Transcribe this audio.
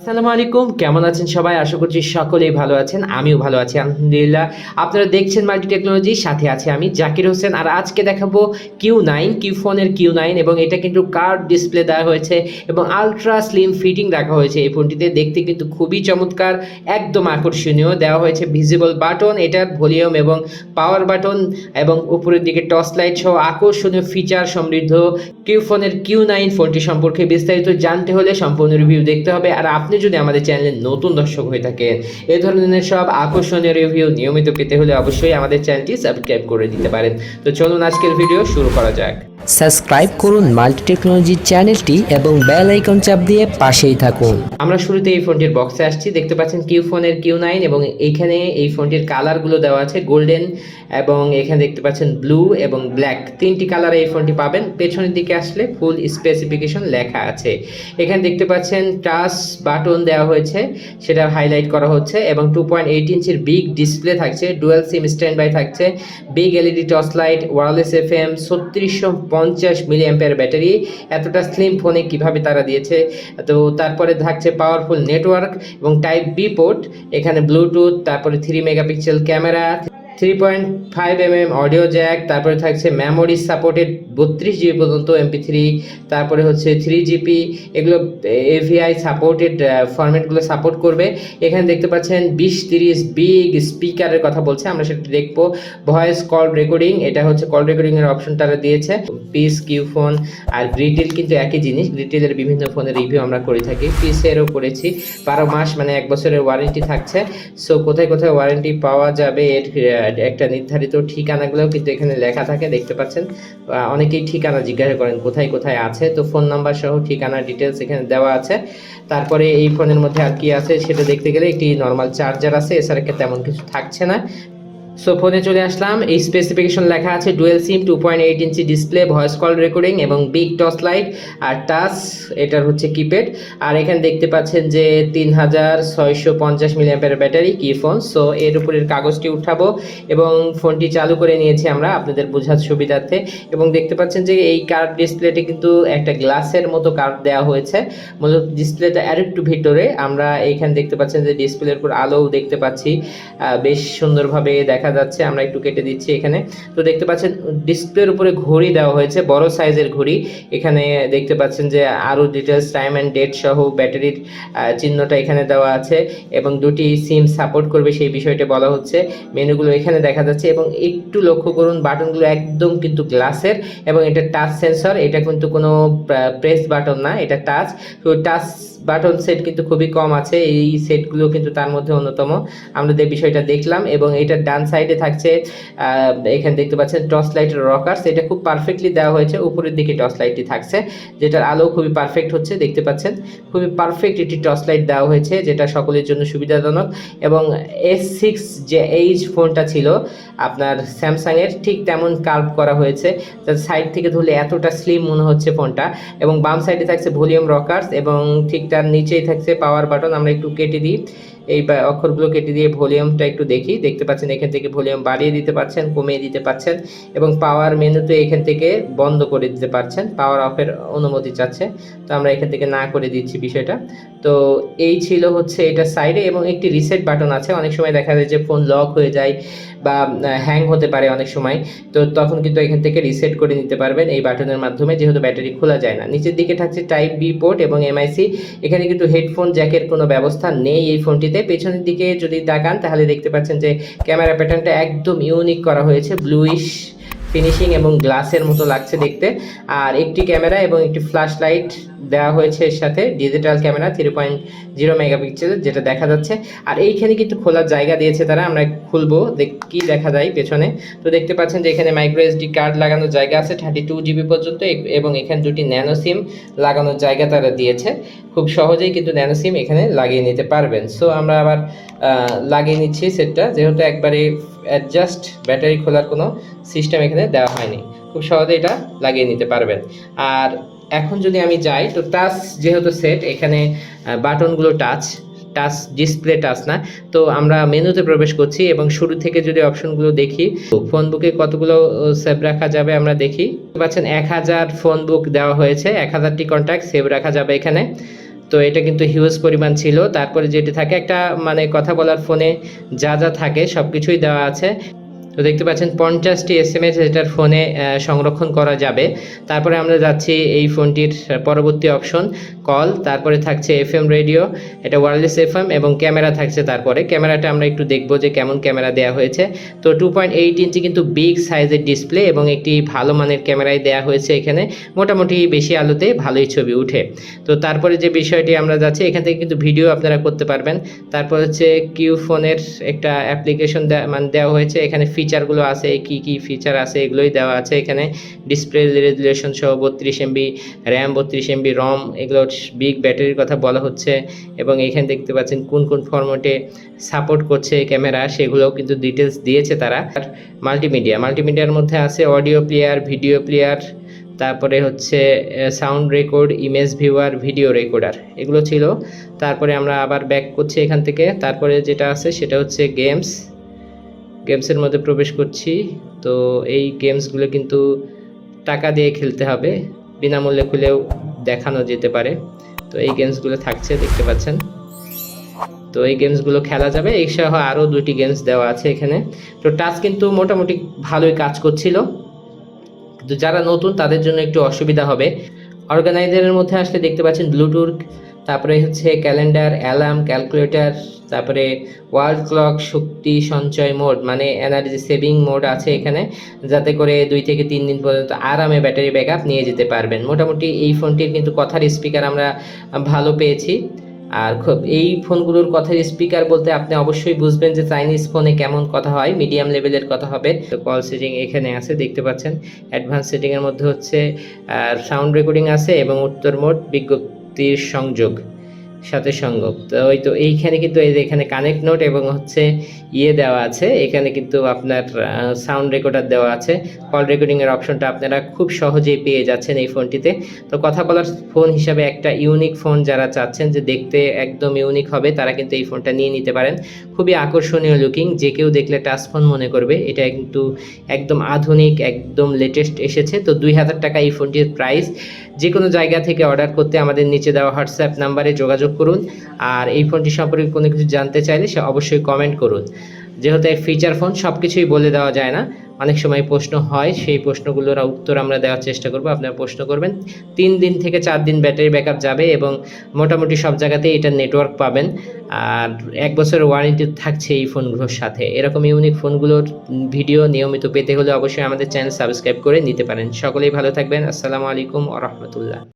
আসসালামু আলাইকুম, কেমন আছেন সবাই? আশা করছি সকলেই ভালো আছেন, আমিও ভালো আছি, আলহামদুলিল্লাহ। আপনারা দেখছেন মাল্টি টেকনোলজি, সাথে আছে আমি, জাকির হোসেন। আর আজকে দেখাবো কিউ নাইন, কিউ ফোনের কিউ নাইন, এবং এটা কিন্তু কার্ড ডিসপ্লে দেওয়া হয়েছে, এবং আলট্রা স্লিম ফিটিং রাখা হয়েছে এই ফোনটিতে। দেখতে কিন্তু খুবই চমৎকার, একদম আকর্ষণীয়। দেওয়া হয়েছে ভিজিবল বাটন এটার ভলিউম এবং পাওয়ার বাটন, এবং উপরের দিকে টর্চ লাইট সহ আকর্ষণীয় ফিচার সমৃদ্ধ কিউ ফোনের কিউ নাইন ফোনটি সম্পর্কে বিস্তারিত জানতে হলে সম্পূর্ণ রিভিউ দেখতে হবে। আর আপনি যদি আমাদের চ্যানেলে নতুন দর্শক হয়ে থাকেন এই ধরনের সব আকর্ষণীয় রিভিউ নিয়মিত পেতে হলে অবশ্যই আমাদের চ্যানেলটি সাবস্ক্রাইব করে দিতে পারেন। তো চলুন আজকের ভিডিও শুরু করা যাক। সাবস্ক্রাইব করুন মাল্টি টেকনোলজি চ্যানেলটি এবং বেল আইকন চাপ দিয়ে পাশেই থাকুন। আমরা শুরুতে এই ফোনটির বক্সে আসছি। দেখতে পাচ্ছেন কিউ ফোনের কিউ নাইন এবং এইখানে এই ফোনটির কালারগুলো দেওয়া আছে গোল্ডেন এবং এখানে দেখতে পাচ্ছেন ব্লু এবং ব্ল্যাক তিনটি কালারে এই ফোনটি পাবেন। পেছনের দিকে আসলে ফুল স্পেসিফিকেশন লেখা আছে। এখানে দেখতে পাচ্ছেন টাচ বাটন দেওয়া হয়েছে, সেটা হাইলাইট করা হচ্ছে এবং টু পয়েন্ট এইট ইঞ্চির বিগ ডিসপ্লে থাকছে ডুয়েল সিম স্ট্যান্ড বাই থাকছে big LED torch light wireless F M ছত্রিশশো পঞ্চাশ মিলি অ্যাম্পের ব্যাটারি এতটা স্লিম ফোনে কীভাবে তারা দিয়েছে? তো তারপরে থাকছে পাওয়ারফুল নেটওয়ার্ক এবং টাইপ বি পোর্ট এখানে ব্লুটুথ তারপরে three megapixel camera three point five M M audio jack তারপরে থাকছে মেমোরি সাপোর্টেড বত্রিশ জিবি পর্যন্ত এমপি থ্রি তারপরে হচ্ছে থ্রি জিপি এগুলো এভিআই সাপোর্টেড ফরম্যাটগুলো সাপোর্ট করবে। এখানে দেখতে পাচ্ছেন বিশ তিরিশ বিগ স্পিকারের কথা বলছে, আমরা সেটা দেখব। ভয়েস কল রেকর্ডিং এটা হচ্ছে কল রেকর্ডিং এর অপশন তারা দিয়েছে। পিস কিউ ফোন আর গ্রিটিল কিন্তু একই জিনিস গ্রিটিলের বিভিন্ন ফোনের রিভিউ আমরা করে থাকি। পিসেরও করেছি, বারো মাস মানে এক বছরের ওয়ারেন্টি থাকছে। সো কোথায় কোথায় ওয়ারেন্টি পাওয়া যাবে এর একটা নির্ধারিত ঠিকানাগুলো কিন্তু এখানে লেখা থাকে, দেখতে পাচ্ছেন। অনেকেই ঠিকানা জিজ্ঞাসা করেন, কোথায় কোথায় আছে? তো ফোন নাম্বার সহ ঠিকানা ডিটেলস এখানে দেওয়া আছে। তারপরে এই ফোনের মধ্যে আর কি আছে, সেটা দেখতে গেলে একটি নর্মাল চার্জার আছে, এছাড়া তেমন কিছু থাকছে না। সো ফোনে চলে আসলাম। এই স্পেসিফিকেশন লেখা আছে dual SIM two point eight inch display voice call recording এবং বিগ টস লাইট আর টাচ এটার হচ্ছে কিপ্যাড আর এখানে দেখতে পাচ্ছেন যে তিন হাজার ছয়শো পঞ্চাশ মিলিয়াম্পের ব্যাটারি কি ফোন সো এর উপরের কাগজটি উঠাবো এবং ফোনটি চালু করে নিয়েছি আমরা আপনাদের বোঝার সুবিধার্থে। এবং দেখতে পাচ্ছেন যে এই কার্ড ডিসপ্লেটি কিন্তু একটা গ্লাসের মতো কার্ড দেওয়া হয়েছে। মূলত ডিসপ্লেটা আর একটু ভিতরে। আমরা এইখানে দেখতে পাচ্ছেন যে ডিসপ্লের উপর আলোও দেখতে পাচ্ছি। বেশ সুন্দরভাবে দেখা যাচ্ছে, আমরা একটু কেটে দিচ্ছি এখানে। তো দেখতে পাচ্ছেন, ডিসপ্লের উপরে ঘড়ি দেওয়া হয়েছে, বড় সাইজের ঘড়ি। এখানে দেখতে পাচ্ছেন যে আরও ডিটেলস টাইম অ্যান্ড ডেট সহ ব্যাটারির চিহ্নটা এখানে দেওয়া আছে এবং দুটি সিম সাপোর্ট করবে সেই বিষয়টা বলা হচ্ছে। মেনুগুলো এখানে দেখা যাচ্ছে এবং একটু লক্ষ্য করুন, বাটনগুলো একদম কিন্তু গ্লাসের এবং এটা টাচ সেন্সর এটা কিন্তু কোনো প্রেস বাটন না, এটা টাচ তো টাচ বাটন সেট কিন্তু খুবই কম আছে, এই সেটগুলো কিন্তু তার মধ্যে অন্যতম। আমরা যে বিষয়টা দেখলাম এবং এটার ডান সাইডে থাকছে এখানে দেখতে পাচ্ছেন টর্চ লাইটের রকার্স এটা খুব পারফেক্টলি দেওয়া হয়েছে, উপরের দিকে টর্চ লাইটটি থাকছে, যেটার আলো খুবই পারফেক্ট হচ্ছে, দেখতে পাচ্ছেন। খুবই পারফেক্ট একটি টর্চ লাইট দেওয়া হয়েছে, যেটা সকলের জন্য সুবিধাজনক এবং এস সিক্স যে এইচ ফোনটা ছিল, আপনার স্যামসাংয়ের ঠিক তেমন কার্ভ করা হয়েছে যার সাইড থেকে ধরলে এতটা স্লিম মনে হচ্ছে ফোনটা এবং বাম সাইডে থাকছে ভলিউম রকার্স এবং ঠিক তার নিচেই থাকছে পাওয়ার বাটন আমরা একটু কেটে দিই। এই অক্ষরগুলো কেটে দিয়ে ভলিউমটা একটু দেখি। দেখতে পাচ্ছেন এখান থেকে ভলিউম বাড়িয়ে দিতে পারছেন, কমিয়ে দিতে পারছেন এবং পাওয়ার মেনুতে এখান থেকে বন্ধ করে দিতে পারছেন। পাওয়ার অফের অনুমতি চাচ্ছে। তো আমরা এখান থেকে না করে দিচ্ছি বিষয়টা। তো এই ছিল হচ্ছে এটা সাইডে এবং একটি রিসেট বাটন আছে। অনেক সময় দেখা যায় যে ফোন লক হয়ে যায় বা হ্যাং হতে পারে অনেক সময়। তো তখন কিন্তু এখান থেকে রিসেট করে নিতে পারবেন এই বাটনের মাধ্যমে। যেহেতু ব্যাটারি খোলা যায় না। নিচের দিকে থাকছে টাইপ বি পোর্ট এবং এমআইসি। এখানে কিন্তু হেডফোন জ্যাকের কোনো ব্যবস্থা নেই এই ফোনটিতে পেছনের দিকে যদি তাকান, তাহলে দেখতে পাচ্ছেন যে ক্যামেরা প্যাটার্নটা একদম ইউনিক করা হয়েছে ব্লুইশ ফিনিশিং এবং গ্লাসের মতো লাগছে দেখতে। আর একটি ক্যামেরা এবং একটি ফ্ল্যাশ লাইট দেওয়া হয়েছে এর সাথে digital camera three point zero megapixel যেটা দেখা যাচ্ছে। আর এইখানে কিন্তু খোলার জায়গা দিয়েছে তারা, আমরা খুলবো কি দেখা যায় পেছনে। তো দেখতে পাচ্ছেন যে এখানে মাইক্রো এসডি কার্ড লাগানোর জায়গা আছে থার্টি টু জিবি পর্যন্ত এবং এখানে দুটি ন্যানো সিম লাগানোর জায়গা তারা দিয়েছে। খুব সহজেই কিন্তু ন্যানো সিম এখানে লাগিয়ে নিতে পারবেন। সো আমরা আবার লাগিয়ে নিচ্ছি সেটটা, যেহেতু একবারে অ্যাডজাস্ট ব্যাটারি খোলার কোনো সিস্টেম এখানে দেওয়া হয়নি। খুব সহজে এটা লাগিয়ে নিতে পারবেন। আর এখন যদি আমি যাই, তো টাচ যেহেতু সেট এখানে বাটনগুলো টাচ টাচ ডিসপ্লে টাচ না, তো আমরা মেনুতে প্রবেশ করছি এবং শুরু থেকে যদি অপশনগুলো দেখি ফোন বুকে কতগুলো সেভ রাখা যাবে আমরা দেখি। পাচ্ছেন এক হাজার ফোন বুক দেওয়া হয়েছে, এক হাজারটি কন্ট্যাক্ট সেভ রাখা যাবে এখানে। তো এটা কিন্তু হিউজ পরিমাণ ছিল। তারপরে যেটি থাকে, একটা মানে কথা বলার ফোনে যা যা থাকে সব কিছুই দেওয়া আছে। তো দেখতে পাচ্ছেন পঞ্চাশটি এস এম এস এটার ফোনে সংরক্ষণ করা যাবে। তারপরে আমরা যাচ্ছি এই ফোনটির পরবর্তী অপশন, কল, তারপরে থাকছে এফ এম রেডিও, এটা ওয়্যারলেস এফ এম এবং ক্যামেরা থাকছে তারপরে। ক্যামেরাটা আমরা একটু দেখব যে কেমন ক্যামেরা দেওয়া হয়েছে। তো টু পয়েন্ট এইট ইঞ্চি কিন্তু বিগ সাইজের ডিসপ্লে এবং একটি ভালো মানের ক্যামেরাই দেওয়া হয়েছে এখানে। মোটামুটি বেশি আলোতে ভালোই ছবি উঠে। তো তারপরে যে বিষয়টি আমরা যাচ্ছি, এখান থেকে কিন্তু ভিডিও আপনারা করতে পারবেন। তারপর হচ্ছে কিউ ফোনের একটা অ্যাপ্লিকেশন মানে দেওয়া হয়েছে। এখানে ফিচারগুলো আছে, কি কি ফিচার আছে, এগুলোই দেওয়া আছে এখানে। ডিসপ্লে রেজুলেশন সহ বত্রিশ এমবি র্যাম বত্রিশ এমবি রম এগুলো বিগ ব্যাটারির কথা বলা হচ্ছে। এবং এখানে দেখতে পাচ্ছেন কোন কোন ফরম্যাটে সাপোর্ট করছে ক্যামেরা সেগুলোও কিন্তু ডিটেলস দিয়েছে তারা। আর মাল্টিমিডিয়া মাল্টিমিডিয়ার মধ্যে আছে অডিও প্লেয়ার ভিডিও প্লেয়ার তারপরে হচ্ছে sound record image viewer video recorder এগুলো ছিল। তারপরে আমরা আবার ব্যাক করছি এখান থেকে। তারপরে যেটা আছে সেটা হচ্ছে গেমস গেমসের মধ্যে প্রবেশ করছি। তো এই গেমসগুলো কিন্তু টাকা দিয়ে খেলতে হবে, বিনামূল্যে খুলেও দেখানো যেতে পারে। তো এই গেমসগুলো থাকছে, দেখতে পাচ্ছেন। তো এই গেমসগুলো খেলা যাবে। এই সহ আরও দুটি গেমস দেওয়া আছে এখানে। তো টাচ কিন্তু মোটামুটি ভালোই কাজ করছিল। কিন্তু যারা নতুন, তাদের জন্য একটু অসুবিধা হবে। অর্গানাইজারের মধ্যে আসলে দেখতে পাচ্ছেন ব্লুটুথ তারপরে হচ্ছে ক্যালেন্ডার, অ্যালার্ম, ক্যালকুলেটর, তারপরে ওয়ার্ল্ড ক্লক, শক্তি, সঞ্চয় মোড মানে এনার্জি সেভিং মোড আছে এখানে, যাতে করে দুই থেকে তিন দিন পর্যন্ত আরামে ব্যাটারি ব্যাকআপ নিয়ে যেতে পারবেন। মোটামুটি এই ফোনটির কিন্তু কথার স্পিকার আমরা ভালো পেয়েছি। আর খুব, এই ফোনগুলোর কথার স্পিকার বলতে আপনি অবশ্যই বুঝবেন যে চাইনিজ ফোনে কেমন কথা হয়, মিডিয়াম লেভেলের কথা হবে। তো কল সেটিং এখানে আছে, দেখতে পাচ্ছেন। অ্যাডভান্স সেটিংয়ের মধ্যে হচ্ছে সাউন্ড রেকর্ডিং আছে এবং উত্তর মোড বিজ্ঞপ্তির সংযোগ, সাথে সংযোগ তো ওই তো এইখানে কিন্তু এই যে এখানে কানেক্ট নোট এবং হচ্ছে ইয়ে দেওয়া আছে, এখানে কিন্তু আপনার সাউন্ড রেকর্ডার দেওয়া আছে। কল রেকর্ডিংয়ের অপশনটা আপনারা খুব সহজেই পেয়ে যাচ্ছেন এই ফোনটিতে তো কথা বলার ফোন হিসাবে একটা ইউনিক ফোন যারা চাচ্ছেন যে দেখতে একদম ইউনিক হবে, তারা কিন্তু এই ফোনটা নিয়ে নিতে পারেন। খুবই আকর্ষণীয় লুকিং যে কেউ দেখলে টাচ ফোন মনে করবে, এটা কিন্তু একদম আধুনিক, একদম লেটেস্ট এসেছে। তো দুই হাজার টাকা এই ফোনটির প্রাইস যে কোনো জায়গা থেকে অর্ডার করতে আমাদের নিচে দেওয়া হোয়াটসঅ্যাপ নাম্বারে যোগাযোগ করুন। আর এই ফোনটি সম্পর্কে কোনো কিছু জানতে চাইলে সে অবশ্যই কমেন্ট করুন। যেহেতু ফিচার ফোন সব কিছুই বলে দেওয়া যায় না। অনেক সময় প্রশ্ন হয়, সেই প্রশ্নগুলোর উত্তর আমরা দেওয়ার চেষ্টা করব। আপনারা প্রশ্ন করবেন। তিন দিন থেকে চার দিন ব্যাটারি ব্যাকআপ যাবে এবং মোটামুটি সব জায়গাতেই এটা নেটওয়ার্ক পাবেন। আর এক বছরের ওয়ারেন্টি থাকছে এই ফোনগুলোর সাথে। এরকম ইউনিক ফোনগুলোর ভিডিও নিয়মিত পেতে হলে অবশ্যই আমাদের চ্যানেল সাবস্ক্রাইব করে নিতে পারেন। সকলেই ভালো থাকবেন। আসসালামু আলাইকুম আ রহমতুল্লাহ।